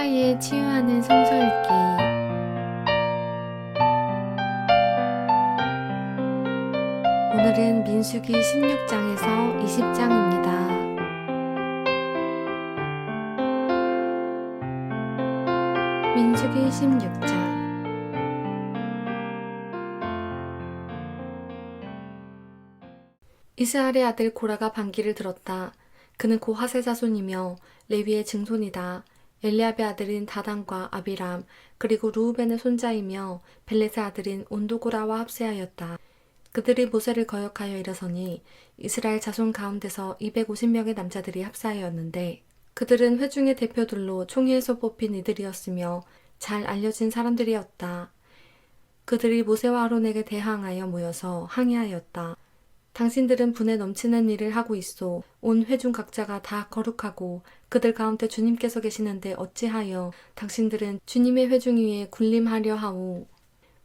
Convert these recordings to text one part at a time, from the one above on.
사이에 치유하는 성서 읽기 오늘은 민수기 16장에서 20장입니다. 민수기 16장 이스라엘의 아들 고라가 반기를 들었다. 그는 고하세 자손이며 레위의 증손이다. 엘리압의 아들인 다단과 아비람 그리고 루우벤의 손자이며 벨렛의 아들인 온도고라와 합세하였다. 그들이 모세를 거역하여 일어서니 이스라엘 자손 가운데서 250명의 남자들이 합사하였는데 그들은 회중의 대표들로 총회에서 뽑힌 이들이었으며 잘 알려진 사람들이었다. 그들이 모세와 아론에게 대항하여 모여서 항의하였다. 당신들은 분에 넘치는 일을 하고 있어 온 회중 각자가 다 거룩하고 그들 가운데 주님께서 계시는데 어찌하여 당신들은 주님의 회중 위에 군림하려 하오.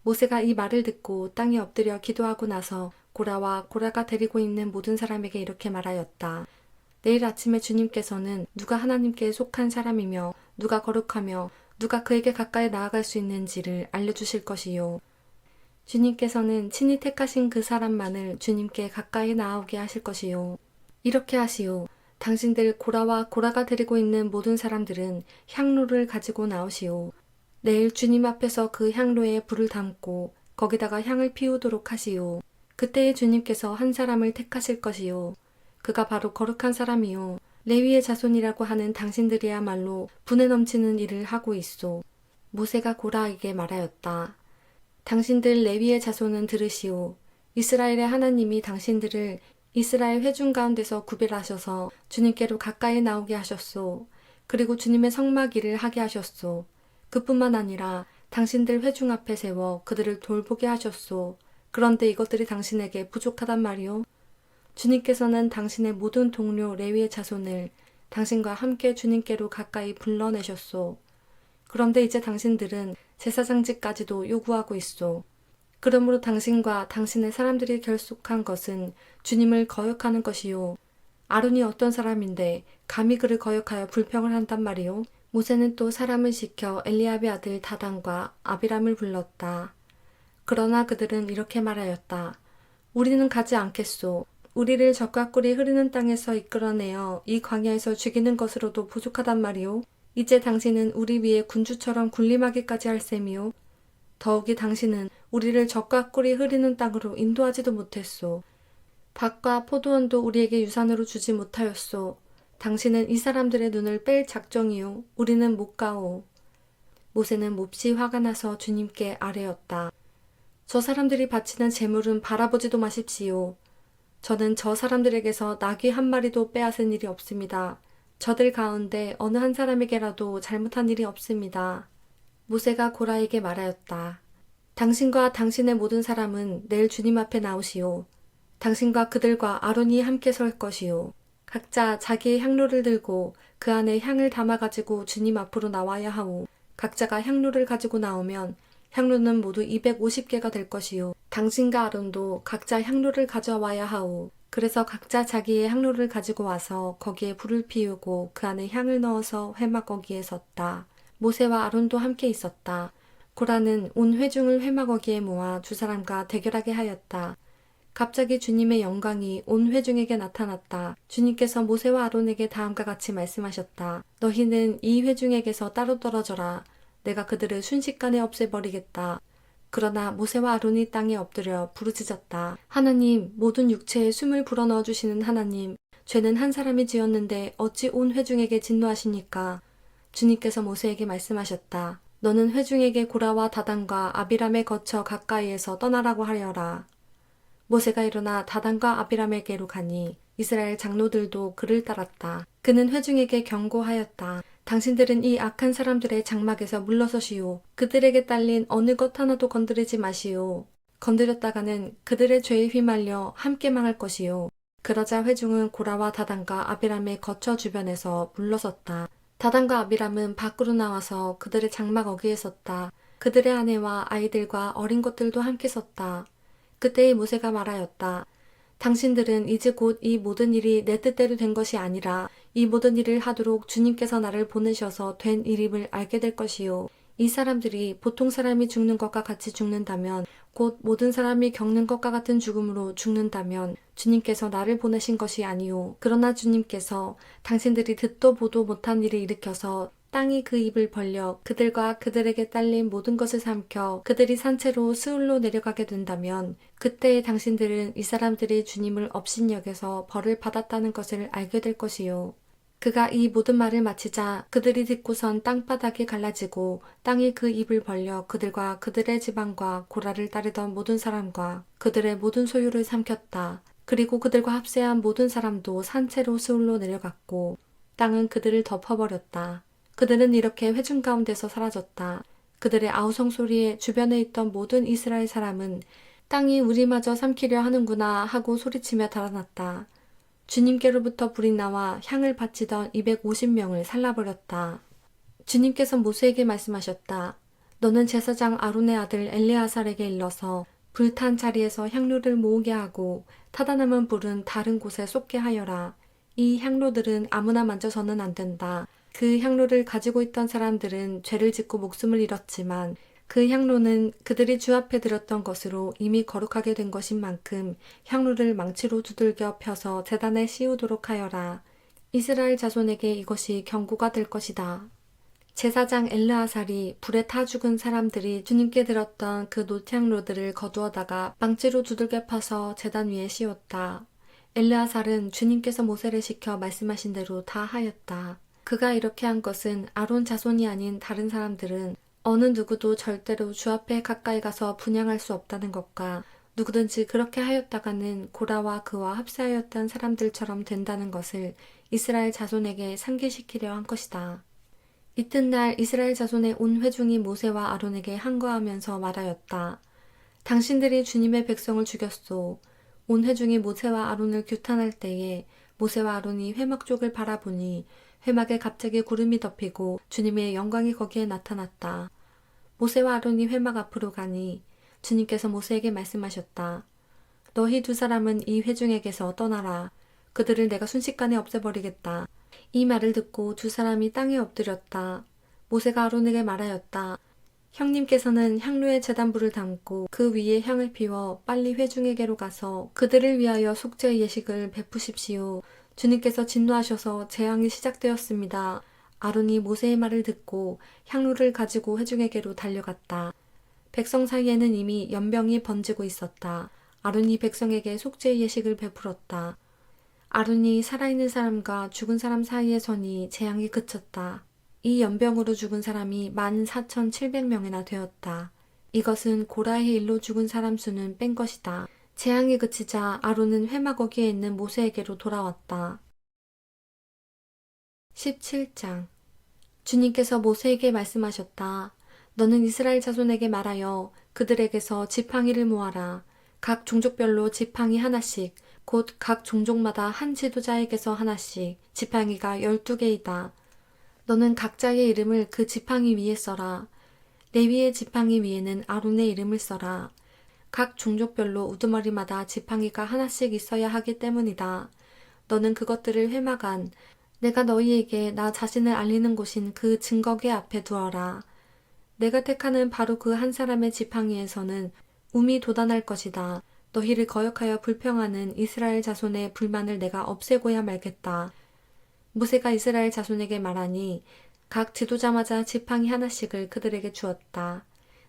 모세가 이 말을 듣고 땅에 엎드려 기도하고 나서 고라와 고라가 데리고 있는 모든 사람에게 이렇게 말하였다. 내일 아침에 주님께서는 누가 하나님께 속한 사람이며 누가 거룩하며 누가 그에게 가까이 나아갈 수 있는지를 알려주실 것이요. 주님께서는 친히 택하신 그 사람만을 주님께 가까이 나오게 하실 것이요. 이렇게 하시오. 당신들 고라와 고라가 데리고 있는 모든 사람들은 향로를 가지고 나오시오. 내일 주님 앞에서 그 향로에 불을 담고 거기다가 향을 피우도록 하시오. 그때에 주님께서 한 사람을 택하실 것이요. 그가 바로 거룩한 사람이요. 레위의 자손이라고 하는 당신들이야말로 분에 넘치는 일을 하고 있소. 모세가 고라에게 말하였다. 당신들 레위의 자손은 들으시오. 이스라엘의 하나님이 당신들을 이스라엘 회중 가운데서 구별하셔서 주님께로 가까이 나오게 하셨소. 그리고 주님의 성막 일을 하게 하셨소. 그뿐만 아니라 당신들 회중 앞에 세워 그들을 돌보게 하셨소. 그런데 이것들이 당신에게 부족하단 말이오. 주님께서는 당신의 모든 동료 레위의 자손을 당신과 함께 주님께로 가까이 불러내셨소. 그런데 이제 당신들은 제사장직까지도 요구하고 있소. 그러므로 당신과 당신의 사람들이 결속한 것은 주님을 거역하는 것이요. 아론이 어떤 사람인데 감히 그를 거역하여 불평을 한단 말이요. 모세는 또 사람을 시켜 엘리압의 아들 다단과 아비람을 불렀다. 그러나 그들은 이렇게 말하였다. 우리는 가지 않겠소. 우리를 적과 꿀이 흐르는 땅에서 이끌어내어 이 광야에서 죽이는 것으로도 부족하단 말이오. 이제 당신은 우리 위에 군주처럼 군림하기까지 할 셈이오. 더욱이 당신은 우리를 적과 꿀이 흐르는 땅으로 인도하지도 못했소. 밭과 포도원도 우리에게 유산으로 주지 못하였소. 당신은 이 사람들의 눈을 뺄 작정이요. 우리는 못 가오. 모세는 몹시 화가 나서 주님께 아뢰었다. 저 사람들이 바치는 재물은 바라보지도 마십시오. 저는 저 사람들에게서 나귀 한 마리도 빼앗은 일이 없습니다. 저들 가운데 어느 한 사람에게라도 잘못한 일이 없습니다. 모세가 고라에게 말하였다. 당신과 당신의 모든 사람은 내일 주님 앞에 나오시오. 당신과 그들과 아론이 함께 설 것이요. 각자 자기의 향로를 들고 그 안에 향을 담아가지고 주님 앞으로 나와야 하오. 각자가 향로를 가지고 나오면 향로는 모두 250개가 될 것이요. 당신과 아론도 각자 향로를 가져와야 하오. 그래서 각자 자기의 향로를 가지고 와서 거기에 불을 피우고 그 안에 향을 넣어서 회막 거기에 섰다. 모세와 아론도 함께 있었다. 고라는 온 회중을 회막 거기에 모아 두 사람과 대결하게 하였다. 갑자기 주님의 영광이 온 회중에게 나타났다. 주님께서 모세와 아론에게 다음과 같이 말씀하셨다. 너희는 이 회중에게서 따로 떨어져라. 내가 그들을 순식간에 없애버리겠다. 그러나 모세와 아론이 땅에 엎드려 부르짖었다. 하나님, 모든 육체에 숨을 불어넣어 주시는 하나님, 죄는 한 사람이 지었는데 어찌 온 회중에게 진노하십니까? 주님께서 모세에게 말씀하셨다. 너는 회중에게 고라와 다단과 아비람에 거쳐 가까이에서 떠나라고 하려라. 모세가 일어나 다단과 아비람에게로 가니 이스라엘 장로들도 그를 따랐다. 그는 회중에게 경고하였다. 당신들은 이 악한 사람들의 장막에서 물러서시오. 그들에게 딸린 어느 것 하나도 건드리지 마시오. 건드렸다가는 그들의 죄에 휘말려 함께 망할 것이요. 그러자 회중은 고라와 다단과 아비람의 거처 주변에서 물러섰다. 다단과 아비람은 밖으로 나와서 그들의 장막 어귀에 섰다. 그들의 아내와 아이들과 어린 것들도 함께 섰다. 그때의 모세가 말하였다. 당신들은 이제 곧 이 모든 일이 내 뜻대로 된 것이 아니라 이 모든 일을 하도록 주님께서 나를 보내셔서 된 일임을 알게 될 것이요. 이 사람들이 보통 사람이 죽는 것과 같이 죽는다면 곧 모든 사람이 겪는 것과 같은 죽음으로 죽는다면 주님께서 나를 보내신 것이 아니요. 그러나 주님께서 당신들이 듣도 보도 못한 일을 일으켜서 땅이 그 입을 벌려 그들과 그들에게 딸린 모든 것을 삼켜 그들이 산채로 스울로 내려가게 된다면 그때 당신들은 이 사람들이 주님을 업신여겨서 벌을 받았다는 것을 알게 될 것이요. 그가 이 모든 말을 마치자 그들이 듣고선 땅바닥이 갈라지고 땅이 그 입을 벌려 그들과 그들의 지방과 고라를 따르던 모든 사람과 그들의 모든 소유를 삼켰다. 그리고 그들과 합세한 모든 사람도 산채로 스울로 내려갔고 땅은 그들을 덮어버렸다. 그들은 이렇게 회중 가운데서 사라졌다. 그들의 아우성 소리에 주변에 있던 모든 이스라엘 사람은 땅이 우리마저 삼키려 하는구나 하고 소리치며 달아났다. 주님께로부터 불이 나와 향을 바치던 250명을 살라버렸다. 주님께서 모세에게 말씀하셨다. 너는 제사장 아론의 아들 엘레아살에게 일러서 불탄 자리에서 향료를 모으게 하고 타다 남은 불은 다른 곳에 쏟게 하여라. 이 향로들은 아무나 만져서는 안 된다. 그 향로를 가지고 있던 사람들은 죄를 짓고 목숨을 잃었지만 그 향로는 그들이 주 앞에 들었던 것으로 이미 거룩하게 된 것인 만큼 향로를 망치로 두들겨 펴서 재단에 씌우도록 하여라. 이스라엘 자손에게 이것이 경고가 될 것이다. 제사장 엘르아살이 불에 타 죽은 사람들이 주님께 들었던 그 노향로들을 거두어다가 망치로 두들겨 펴서 재단 위에 씌웠다. 엘르아살은 주님께서 모세를 시켜 말씀하신 대로 다 하였다. 그가 이렇게 한 것은 아론 자손이 아닌 다른 사람들은 어느 누구도 절대로 주 앞에 가까이 가서 분양할 수 없다는 것과 누구든지 그렇게 하였다가는 고라와 그와 합세하였던 사람들처럼 된다는 것을 이스라엘 자손에게 상기시키려 한 것이다. 이튿날 이스라엘 자손의 온 회중이 모세와 아론에게 항거하면서 말하였다. 당신들이 주님의 백성을 죽였소. 온 회중이 모세와 아론을 규탄할 때에 모세와 아론이 회막 쪽을 바라보니 회막에 갑자기 구름이 덮이고 주님의 영광이 거기에 나타났다. 모세와 아론이 회막 앞으로 가니 주님께서 모세에게 말씀하셨다. 너희 두 사람은 이 회중에게서 떠나라. 그들을 내가 순식간에 없애버리겠다. 이 말을 듣고 두 사람이 땅에 엎드렸다. 모세가 아론에게 말하였다. 형님께서는 향로에 재단불을 담고 그 위에 향을 피워 빨리 회중에게로 가서 그들을 위하여 속죄의 예식을 베푸십시오. 주님께서 진노하셔서 재앙이 시작되었습니다. 아론이 모세의 말을 듣고 향로를 가지고 회중에게로 달려갔다. 백성 사이에는 이미 연병이 번지고 있었다. 아론이 백성에게 속죄의 예식을 베풀었다. 아론이 살아있는 사람과 죽은 사람 사이에 서니 재앙이 그쳤다. 이 연병으로 죽은 사람이 14,700명이나 되었다. 이것은 고라의 일로 죽은 사람 수는 뺀 것이다. 재앙이 그치자 아론은 회막 거기에 있는 모세에게로 돌아왔다. 17장 주님께서 모세에게 말씀하셨다. 너는 이스라엘 자손에게 말하여 그들에게서 지팡이를 모아라. 각 종족별로 지팡이 하나씩, 곧 각 종족마다 한 지도자에게서 하나씩, 지팡이가 열두 개이다. 너는 각자의 이름을 그 지팡이 위에 써라. 레위의 지팡이 위에는 아론의 이름을 써라. 각 종족별로 우두머리마다 지팡이가 하나씩 있어야 하기 때문이다. 너는 그것들을 회막 안, 내가 너희에게 나 자신을 알리는 곳인 그 증거계 앞에 두어라. 내가 택하는 바로 그 한 사람의 지팡이에서는 um이 돋아날 것이다. 너희를 거역하여 불평하는 이스라엘 자손의 불만을 내가 없애고야 말겠다. 모세가 이스라엘 자손에게 말하니 각 지도자마다 지팡이 하나씩을 그들에게 주었다.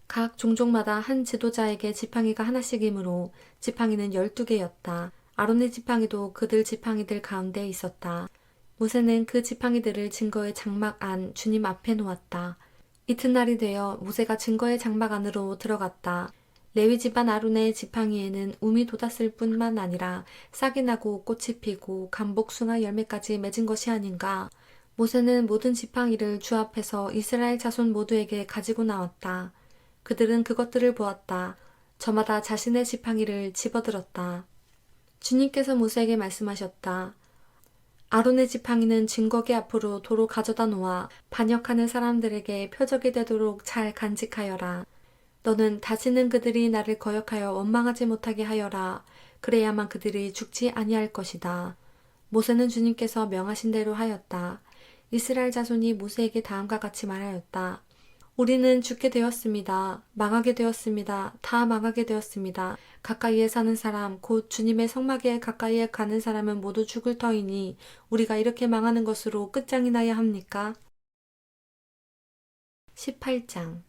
각 종족마다 한 지도자에게 지팡이가 하나씩이므로 지팡이는 열두 개였다. 아론의 지팡이도 그들 지팡이들 가운데 있었다. 모세는 그 지팡이들을 증거의 장막 안 주님 앞에 놓았다. 이튿날이 되어 모세가 증거의 장막 안으로 들어갔다. 레위 집안 아론의 지팡이에는 um이 돋았을 뿐만 아니라 싹이 나고 꽃이 피고 감복숭아 열매까지 맺은 것이 아닌가. 모세는 모든 지팡이를 주 앞에서 이스라엘 자손 모두에게 가지고 나왔다. 그들은 그것들을 보았다. 저마다 자신의 지팡이를 집어들었다. 주님께서 모세에게 말씀하셨다. 아론의 지팡이는 증거계 앞으로 도로 가져다 놓아 반역하는 사람들에게 표적이 되도록 잘 간직하여라. 너는 다시는 그들이 나를 거역하여 원망하지 못하게 하여라. 그래야만 그들이 죽지 아니할 것이다. 모세는 주님께서 명하신 대로 하였다. 이스라엘 자손이 모세에게 다음과 같이 말하였다. 우리는 죽게 되었습니다. 망하게 되었습니다. 다 망하게 되었습니다. 가까이에 사는 사람, 곧 주님의 성막에 가까이에 가는 사람은 모두 죽을 터이니 우리가 이렇게 망하는 것으로 끝장이 나야 합니까? 18장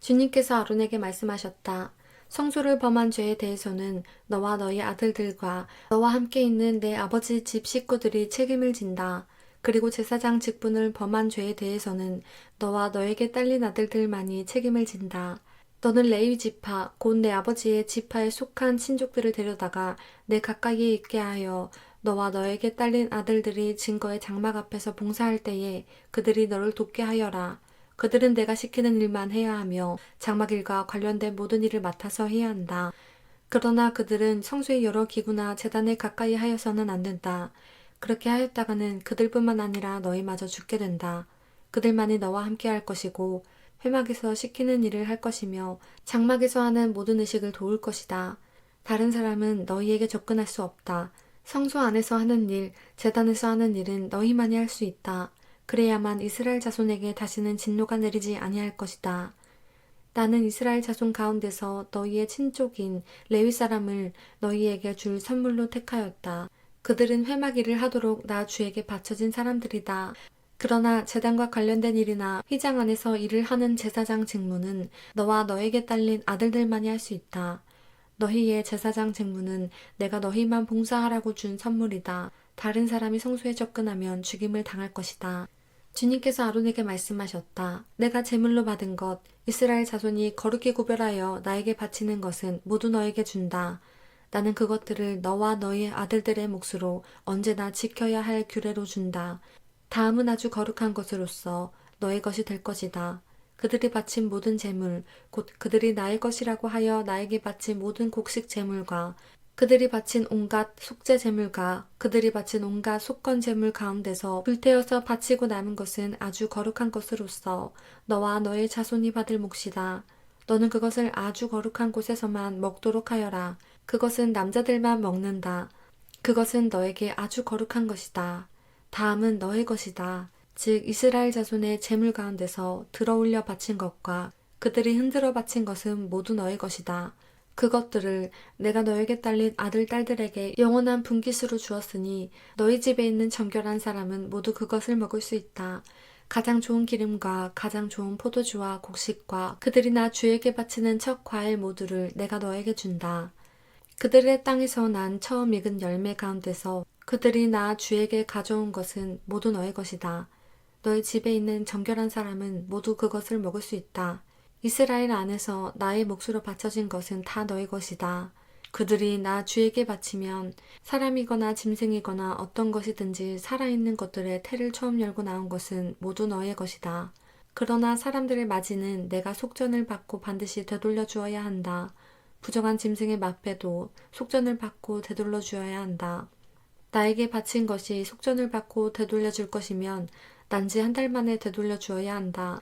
주님께서 아론에게 말씀하셨다. 성소를 범한 죄에 대해서는 너와 너희 아들들과 너와 함께 있는 내 아버지 집 식구들이 책임을 진다. 그리고 제사장 직분을 범한 죄에 대해서는 너와 너에게 딸린 아들들만이 책임을 진다. 너는 레위 지파, 곧 내 아버지의 지파에 속한 친족들을 데려다가 내 가까이에 있게 하여 너와 너에게 딸린 아들들이 증거의 장막 앞에서 봉사할 때에 그들이 너를 돕게 하여라. 그들은 내가 시키는 일만 해야 하며 장막 일과 관련된 모든 일을 맡아서 해야 한다. 그러나 그들은 성소의 여러 기구나 재단에 가까이 하여서는 안 된다. 그렇게 하였다가는 그들뿐만 아니라 너희마저 죽게 된다. 그들만이 너와 함께 할 것이고 회막에서 시키는 일을 할 것이며 장막에서 하는 모든 의식을 도울 것이다. 다른 사람은 너희에게 접근할 수 없다. 성소 안에서 하는 일, 재단에서 하는 일은 너희만이 할 수 있다. 그래야만 이스라엘 자손에게 다시는 진노가 내리지 아니할 것이다. 나는 이스라엘 자손 가운데서 너희의 친족인 레위 사람을 너희에게 줄 선물로 택하였다. 그들은 회막 일을 하도록 나 주에게 바쳐진 사람들이다. 그러나 재단과 관련된 일이나 휘장 안에서 일을 하는 제사장 직무는 너와 너에게 딸린 아들들만이 할 수 있다. 너희의 제사장 직무는 내가 너희만 봉사하라고 준 선물이다. 다른 사람이 성소에 접근하면 죽임을 당할 것이다. 주님께서 아론에게 말씀하셨다. 내가 제물로 받은 것, 이스라엘 자손이 거룩히 구별하여 나에게 바치는 것은 모두 너에게 준다. 나는 그것들을 너와 너의 아들들의 몫으로 언제나 지켜야 할 규례로 준다. 다음은 아주 거룩한 것으로서 너의 것이 될 것이다. 그들이 바친 모든 재물, 곧 그들이 나의 것이라고 하여 나에게 바친 모든 곡식 재물과 그들이 바친 온갖 속죄 제물과 그들이 바친 온갖 속건 제물 가운데서 불태워서 바치고 남은 것은 아주 거룩한 것으로서 너와 너의 자손이 받을 몫이다. 너는 그것을 아주 거룩한 곳에서만 먹도록 하여라. 그것은 남자들만 먹는다. 그것은 너에게 아주 거룩한 것이다. 다음은 너의 것이다. 즉 이스라엘 자손의 제물 가운데서 들어올려 바친 것과 그들이 흔들어 바친 것은 모두 너의 것이다. 그것들을 내가 너에게 딸린 아들, 딸들에게 영원한 분깃으로 주었으니 너희 집에 있는 정결한 사람은 모두 그것을 먹을 수 있다. 가장 좋은 기름과 가장 좋은 포도주와 곡식과 그들이 나 주에게 바치는 첫 과일 모두를 내가 너에게 준다. 그들의 땅에서 난 처음 익은 열매 가운데서 그들이 나 주에게 가져온 것은 모두 너의 것이다. 너희 집에 있는 정결한 사람은 모두 그것을 먹을 수 있다. 이스라엘 안에서 나의 몫으로 바쳐진 것은 다 너의 것이다. 그들이 나 주에게 바치면 사람이거나 짐승이거나 어떤 것이든지 살아있는 것들의 태를 처음 열고 나온 것은 모두 너의 것이다. 그러나 사람들의 마지는 내가 속전을 받고 반드시 되돌려 주어야 한다. 부정한 짐승의 맛배도 속전을 받고 되돌려 주어야 한다. 나에게 바친 것이 속전을 받고 되돌려 줄 것이면 난지 한 달 만에 되돌려 주어야 한다.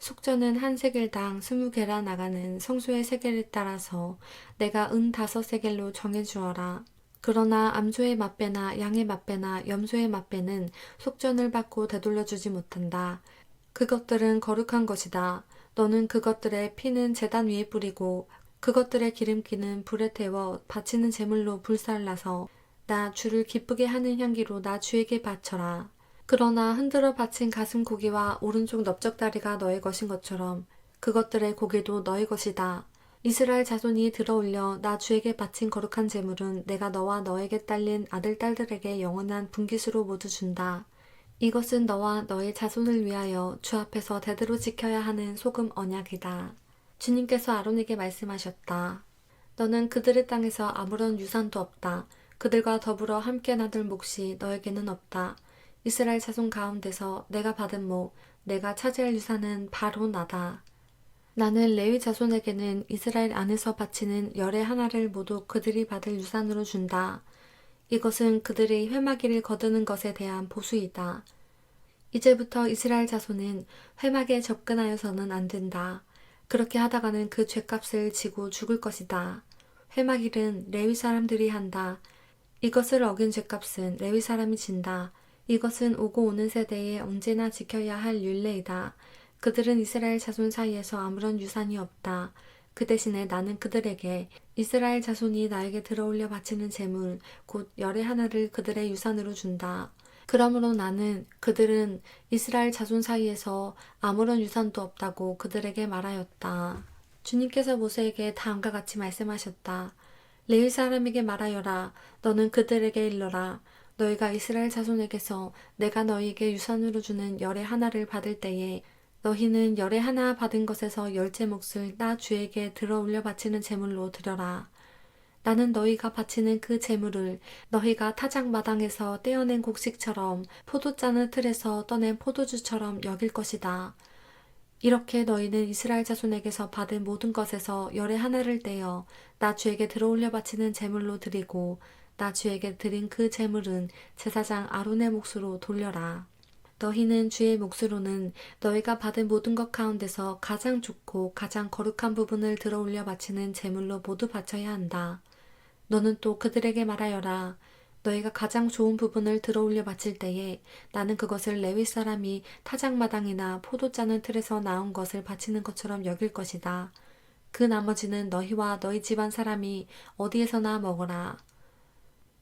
속전은 한 세겔당 스무 개라 나가는 성수의 세겔에 따라서 내가 은 다섯 세겔로 정해 주어라. 그러나 암소의 맛배나 양의 맛배나 염소의 맛배는 속전을 받고 되돌려 주지 못한다. 그것들은 거룩한 것이다. 너는 그것들의 피는 재단 위에 뿌리고 그것들의 기름기는 불에 태워 바치는 제물로 불살라서 나 주를 기쁘게 하는 향기로 나 주에게 바쳐라. 그러나 흔들어 바친 가슴 고기와 오른쪽 넓적다리가 너의 것인 것처럼 그것들의 고기도 너의 것이다. 이스라엘 자손이 들어올려 나 주에게 바친 거룩한 제물은 내가 너와 너에게 딸린 아들, 딸들에게 영원한 분깃으로 모두 준다. 이것은 너와 너의 자손을 위하여 주 앞에서 대대로 지켜야 하는 소금 언약이다. 주님께서 아론에게 말씀하셨다. 너는 그들의 땅에서 아무런 유산도 없다. 그들과 더불어 함께 나들 몫이 너에게는 없다. 이스라엘 자손 가운데서 내가 받은 목, 내가 차지할 유산은 바로 나다. 나는 레위 자손에게는 이스라엘 안에서 바치는 열의 하나를 모두 그들이 받을 유산으로 준다. 이것은 그들의 회막일을 거두는 것에 대한 보수이다. 이제부터 이스라엘 자손은 회막에 접근하여서는 안 된다. 그렇게 하다가는 그 죄값을 지고 죽을 것이다. 회막일은 레위 사람들이 한다. 이것을 어긴 죄값은 레위 사람이 진다. 이것은 오고 오는 세대에 언제나 지켜야 할 율례이다. 그들은 이스라엘 자손 사이에서 아무런 유산이 없다. 그 대신에 나는 그들에게 이스라엘 자손이 나에게 들어올려 바치는 재물, 곧 열의 하나를 그들의 유산으로 준다. 그러므로 나는 그들은 이스라엘 자손 사이에서 아무런 유산도 없다고 그들에게 말하였다. 주님께서 모세에게 다음과 같이 말씀하셨다. 레위 사람에게 말하여라. 너는 그들에게 일러라. 너희가 이스라엘 자손에게서 내가 너희에게 유산으로 주는 열의 하나를 받을 때에 너희는 열의 하나 받은 것에서 열째 몫을 나 주에게 들어 올려 바치는 제물로 드려라. 나는 너희가 바치는 그 제물을 너희가 타작 마당에서 떼어낸 곡식처럼 포도 짜는 틀에서 떠낸 포도주처럼 여길 것이다. 이렇게 너희는 이스라엘 자손에게서 받은 모든 것에서 열의 하나를 떼어 나 주에게 들어올려 바치는 제물로 드리고 나 주에게 드린 그 제물은 제사장 아론의 몫으로 돌려라. 너희는 주의 몫으로는 너희가 받은 모든 것 가운데서 가장 좋고 가장 거룩한 부분을 들어올려 바치는 제물로 모두 바쳐야 한다. 너는 또 그들에게 말하여라. 너희가 가장 좋은 부분을 들어올려 바칠 때에 나는 그것을 레위 사람이 타작마당이나 포도 짜는 틀에서 나온 것을 바치는 것처럼 여길 것이다. 그 나머지는 너희와 너희 집안 사람이 어디에서나 먹어라.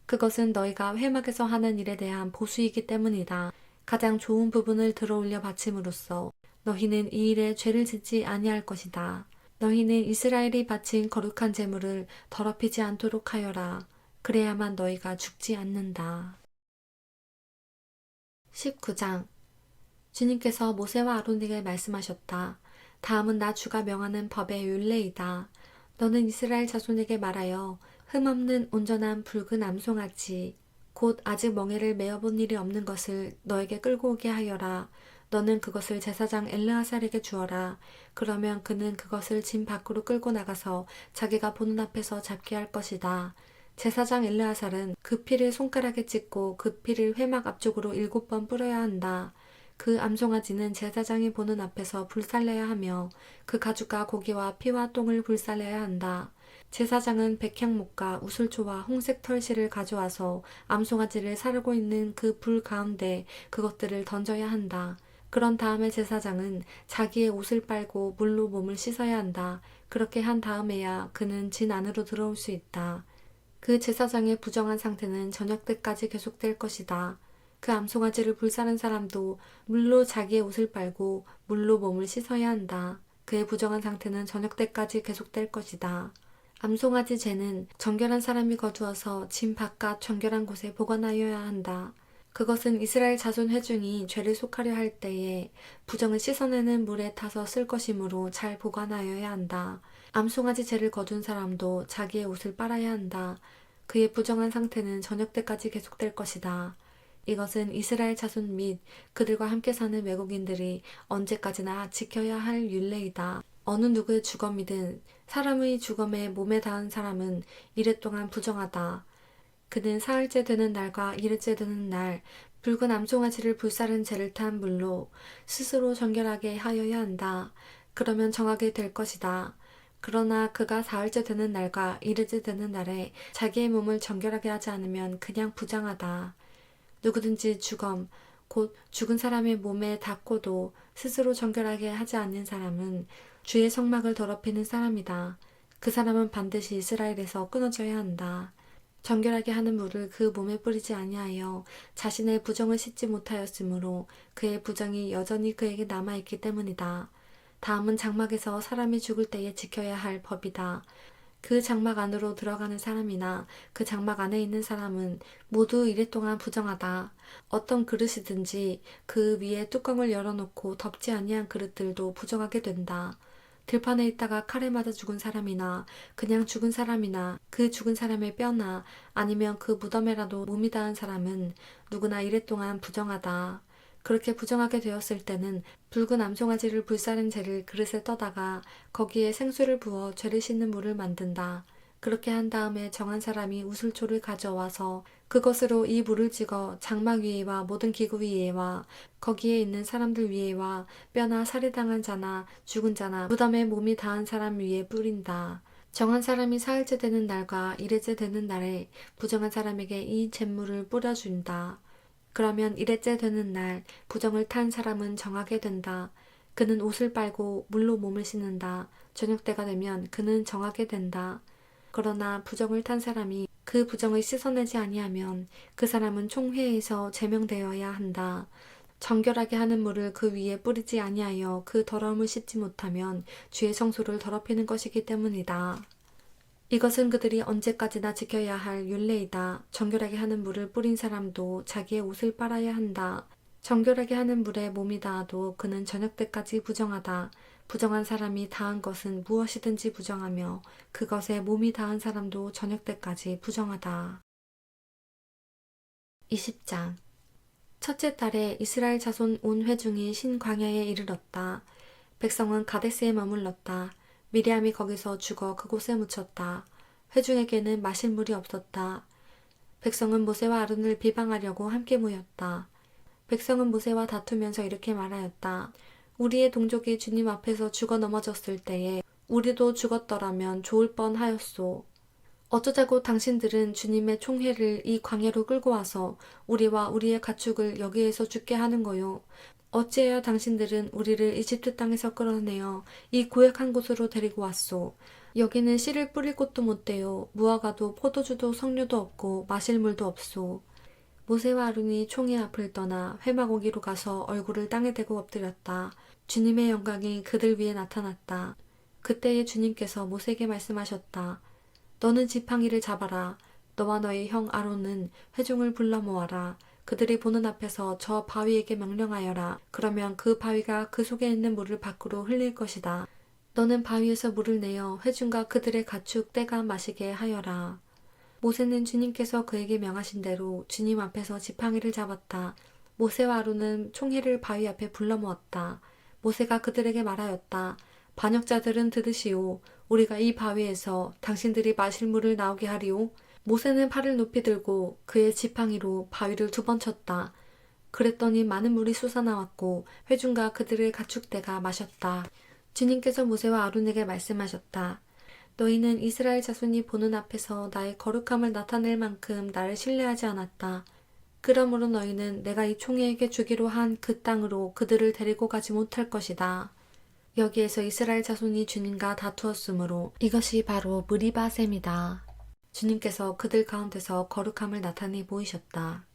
그것은 너희가 회막에서 하는 일에 대한 보수이기 때문이다. 가장 좋은 부분을 들어올려 바침으로써 너희는 이 일에 죄를 짓지 아니할 것이다. 너희는 이스라엘이 바친 거룩한 제물을 더럽히지 않도록 하여라. 그래야만 너희가 죽지 않는다. 19장 주님께서 모세와 아론에게 말씀하셨다. 다음은 나 주가 명하는 법의 율례이다. 너는 이스라엘 자손에게 말하여 흠없는 온전한 붉은 암송아지 곧 아직 멍에를 메어본 일이 없는 것을 너에게 끌고 오게 하여라. 너는 그것을 제사장 엘르아살에게 주어라. 그러면 그는 그것을 짐 밖으로 끌고 나가서 자기가 보는 앞에서 잡게 할 것이다. 제사장 엘르아살은 그 피를 손가락에 찍고 그 피를 회막 앞쪽으로 일곱 번 뿌려야 한다. 그 암송아지는 제사장이 보는 앞에서 불살려야 하며 그 가죽과 고기와 피와 똥을 불살려야 한다. 제사장은 백향목과 우슬초와 홍색 털실을 가져와서 암송아지를 사르고 있는 그 불 가운데 그것들을 던져야 한다. 그런 다음에 제사장은 자기의 옷을 빨고 물로 몸을 씻어야 한다. 그렇게 한 다음에야 그는 진 안으로 들어올 수 있다. 그 제사장의 부정한 상태는 저녁 때까지 계속될 것이다. 그 암송아지를 불사른 사람도 물로 자기의 옷을 빨고 물로 몸을 씻어야 한다. 그의 부정한 상태는 저녁 때까지 계속될 것이다. 암송아지 죄는 정결한 사람이 거두어서 짐 바깥 정결한 곳에 보관하여야 한다. 그것은 이스라엘 자손 회중이 죄를 속하려 할 때에 부정을 씻어내는 물에 타서 쓸 것이므로 잘 보관하여야 한다. 암송아지 죄를 거둔 사람도 자기의 옷을 빨아야 한다. 그의 부정한 상태는 저녁 때까지 계속될 것이다. 이것은 이스라엘 자손 및 그들과 함께 사는 외국인들이 언제까지나 지켜야 할 율례이다. 어느 누구의 주검이든 사람의 주검에 몸에 닿은 사람은 이랫동안 부정하다. 그는 사흘째 되는 날과 이틀째 되는 날 붉은 암송아지를 불사른 죄를 탄 물로 스스로 정결하게 하여야 한다. 그러면 정하게 될 것이다. 그러나 그가 사흘째 되는 날과 이틀째 되는 날에 자기의 몸을 정결하게 하지 않으면 그냥 부정하다. 누구든지 주검, 곧 죽은 사람의 몸에 닿고도 스스로 정결하게 하지 않는 사람은 주의 성막을 더럽히는 사람이다. 그 사람은 반드시 이스라엘에서 끊어져야 한다. 정결하게 하는 물을 그 몸에 뿌리지 아니하여 자신의 부정을 씻지 못하였으므로 그의 부정이 여전히 그에게 남아있기 때문이다. 다음은 장막에서 사람이 죽을 때에 지켜야 할 법이다. 그 장막 안으로 들어가는 사람이나 그 장막 안에 있는 사람은 모두 이랫동안 부정하다. 어떤 그릇이든지 그 위에 뚜껑을 열어놓고 덮지 아니한 그릇들도 부정하게 된다. 들판에 있다가 칼에 맞아 죽은 사람이나 그냥 죽은 사람이나 그 죽은 사람의 뼈나 아니면 그 무덤에라도 몸이 닿은 사람은 누구나 이랫동안 부정하다. 그렇게 부정하게 되었을 때는 붉은 암송아지를 불사른 재를 그릇에 떠다가 거기에 생수를 부어 죄를 씻는 물을 만든다. 그렇게 한 다음에 정한 사람이 우슬초를 가져와서 그것으로 이 물을 찍어 장막 위에와 모든 기구 위에와 거기에 있는 사람들 위에와 뼈나 살해당한 자나 죽은 자나 무덤에 몸이 닿은 사람 위에 뿌린다. 정한 사람이 사흘째 되는 날과 일회째 되는 날에 부정한 사람에게 이 잿물을 뿌려준다. 그러면 일회째 되는 날 부정을 탄 사람은 정하게 된다. 그는 옷을 빨고 물로 몸을 씻는다. 저녁 때가 되면 그는 정하게 된다. 그러나 부정을 탄 사람이 그 부정을 씻어내지 아니하면 그 사람은 총회에서 제명되어야 한다. 정결하게 하는 물을 그 위에 뿌리지 아니하여 그 더러움을 씻지 못하면 주의 성소를 더럽히는 것이기 때문이다. 이것은 그들이 언제까지나 지켜야 할 율례이다. 정결하게 하는 물을 뿌린 사람도 자기의 옷을 빨아야 한다. 정결하게 하는 물에 몸이 닿아도 그는 저녁 때까지 부정하다. 부정한 사람이 닿은 것은 무엇이든지 부정하며 그것에 몸이 닿은 사람도 저녁 때까지 부정하다. 20장 첫째 달에 이스라엘 자손 온 회중이 신광야에 이르렀다. 백성은 가데스에 머물렀다. 미리암이 거기서 죽어 그곳에 묻혔다. 회중에게는 마실 물이 없었다. 백성은 모세와 아론을 비방하려고 함께 모였다. 백성은 모세와 다투면서 이렇게 말하였다. 우리의 동족이 주님 앞에서 죽어 넘어졌을 때에 우리도 죽었더라면 좋을 뻔하였소. 어쩌자고 당신들은 주님의 총회를 이 광야로 끌고 와서 우리와 우리의 가축을 여기에서 죽게 하는 거요. 어찌해야 당신들은 우리를 이집트 땅에서 끌어내어 이 고약한 곳으로 데리고 왔소. 여기는 씨를 뿌릴 곳도 못 돼요. 무화과도 포도주도 석류도 없고 마실 물도 없소. 모세와 아론이 총회 앞을 떠나 회막오기로 가서 얼굴을 땅에 대고 엎드렸다. 주님의 영광이 그들 위에 나타났다. 그때에 주님께서 모세에게 말씀하셨다. 너는 지팡이를 잡아라. 너와 너의 형 아론은 회중을 불러 모아라. 그들이 보는 앞에서 저 바위에게 명령하여라. 그러면 그 바위가 그 속에 있는 물을 밖으로 흘릴 것이다. 너는 바위에서 물을 내어 회중과 그들의 가축 떼가 마시게 하여라. 모세는 주님께서 그에게 명하신 대로 주님 앞에서 지팡이를 잡았다. 모세와 아론은 총회를 바위 앞에 불러 모았다. 모세가 그들에게 말하였다. 반역자들은 들으시오. 우리가 이 바위에서 당신들이 마실 물을 나오게 하리오. 모세는 팔을 높이 들고 그의 지팡이로 바위를 두 번 쳤다. 그랬더니 많은 물이 솟아나왔고 회중과 그들의 가축대가 마셨다. 주님께서 모세와 아론에게 말씀하셨다. 너희는 이스라엘 자손이 보는 앞에서 나의 거룩함을 나타낼 만큼 나를 신뢰하지 않았다. 그러므로 너희는 내가 이 총회에게 주기로 한 그 땅으로 그들을 데리고 가지 못할 것이다. 여기에서 이스라엘 자손이 주님과 다투었으므로 이것이 바로 무리바셈이다. 주님께서 그들 가운데서 거룩함을 나타내 보이셨다.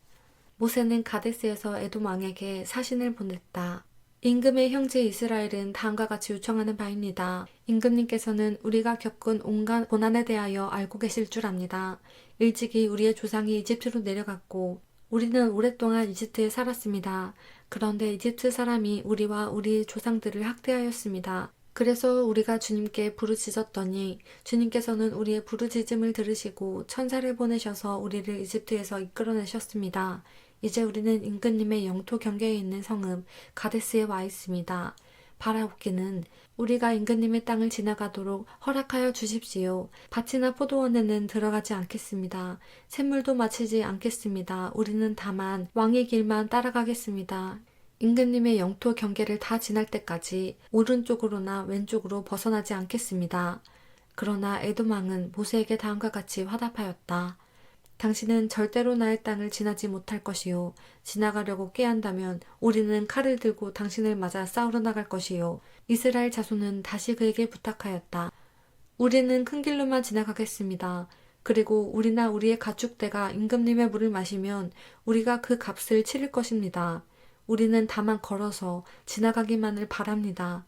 모세는 가데스에서 에돔 왕에게 사신을 보냈다. 임금의 형제 이스라엘은 다음과 같이 요청하는 바입니다. 임금님께서는 우리가 겪은 온갖 고난에 대하여 알고 계실 줄 압니다. 일찍이 우리의 조상이 이집트로 내려갔고 우리는 오랫동안 이집트에 살았습니다. 그런데 이집트 사람이 우리와 우리 조상들을 학대하였습니다. 그래서 우리가 주님께 부르짖었더니 주님께서는 우리의 부르짖음을 들으시고 천사를 보내셔서 우리를 이집트에서 이끌어내셨습니다. 이제 우리는 임금님의 영토 경계에 있는 성읍 가데스에 와 있습니다. 바라옵기는 우리가 임금님의 땅을 지나가도록 허락하여 주십시오. 밭이나 포도원에는 들어가지 않겠습니다. 샘물도 마치지 않겠습니다. 우리는 다만 왕의 길만 따라가겠습니다. 임금님의 영토 경계를 다 지날 때까지 오른쪽으로나 왼쪽으로 벗어나지 않겠습니다. 그러나 에도망은 모세에게 다음과 같이 화답하였다. 당신은 절대로 나의 땅을 지나지 못할 것이요. 지나가려고 꾀한다면 우리는 칼을 들고 당신을 맞아 싸우러 나갈 것이요. 이스라엘 자손은 다시 그에게 부탁하였다. 우리는 큰 길로만 지나가겠습니다. 그리고 우리나 우리의 가축대가 임금님의 물을 마시면 우리가 그 값을 치를 것입니다. 우리는 다만 걸어서 지나가기만을 바랍니다.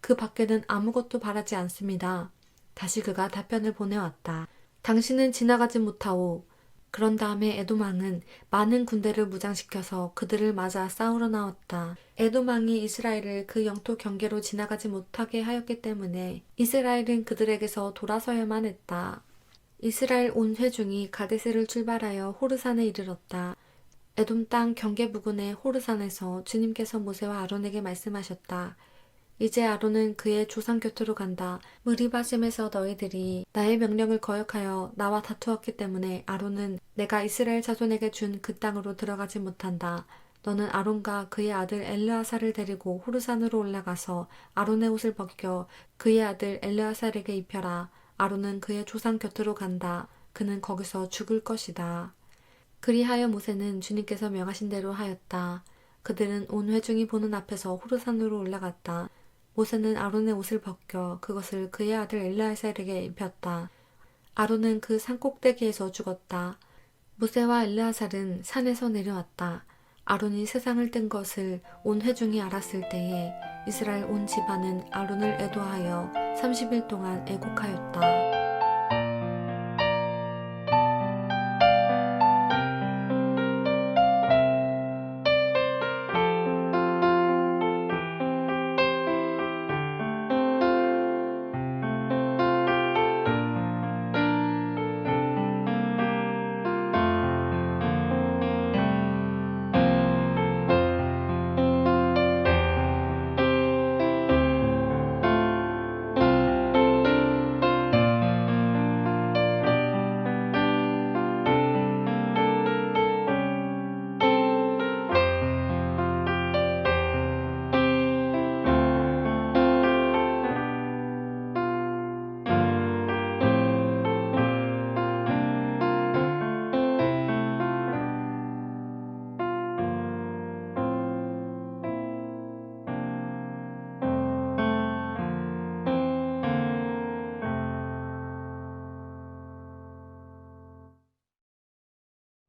그 밖에는 아무것도 바라지 않습니다. 다시 그가 답변을 보내왔다. 당신은 지나가지 못하오. 그런 다음에 에도망은 많은 군대를 무장시켜서 그들을 맞아 싸우러 나왔다. 에도망이 이스라엘을 그 영토 경계로 지나가지 못하게 하였기 때문에 이스라엘은 그들에게서 돌아서야만 했다. 이스라엘 온 회중이 가데스를 출발하여 호르산에 이르렀다. 에돔 땅 경계 부근의 호르산에서 주님께서 모세와 아론에게 말씀하셨다. 이제 아론은 그의 조상 곁으로 간다. 무리바심에서 너희들이 나의 명령을 거역하여 나와 다투었기 때문에 아론은 내가 이스라엘 자손에게 준 그 땅으로 들어가지 못한다. 너는 아론과 그의 아들 엘르아사를 데리고 호르산으로 올라가서 아론의 옷을 벗겨 그의 아들 엘르아살에게 입혀라. 아론은 그의 조상 곁으로 간다. 그는 거기서 죽을 것이다. 그리하여 모세는 주님께서 명하신 대로 하였다. 그들은 온 회중이 보는 앞에서 호르산으로 올라갔다. 모세는 아론의 옷을 벗겨 그것을 그의 아들 엘르아살에게 입혔다. 아론은 그 산꼭대기에서 죽었다. 모세와 엘르아살은 산에서 내려왔다. 아론이 세상을 뜬 것을 온 회중이 알았을 때에 이스라엘 온 집안은 아론을 애도하여 30일 동안 애곡하였다.